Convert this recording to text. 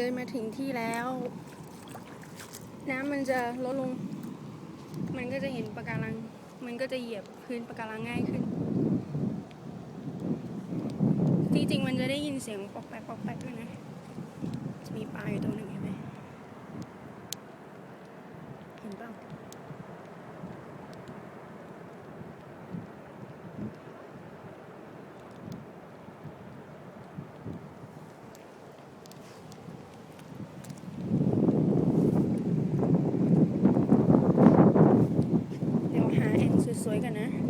เดินมาถึงที่แล้ว น้ำมันจะลดลง มันก็จะเห็นปะการัง มันก็จะเหยียบพื้นปะการังง่ายขึ้นจริงๆมันจะได้ยินเสียงปอกแปกปอกแปกด้วยนะ จะมีปลาอยู่ตรงหนึ่งเห็นไหมเห็นเปล่า สวยกันนะ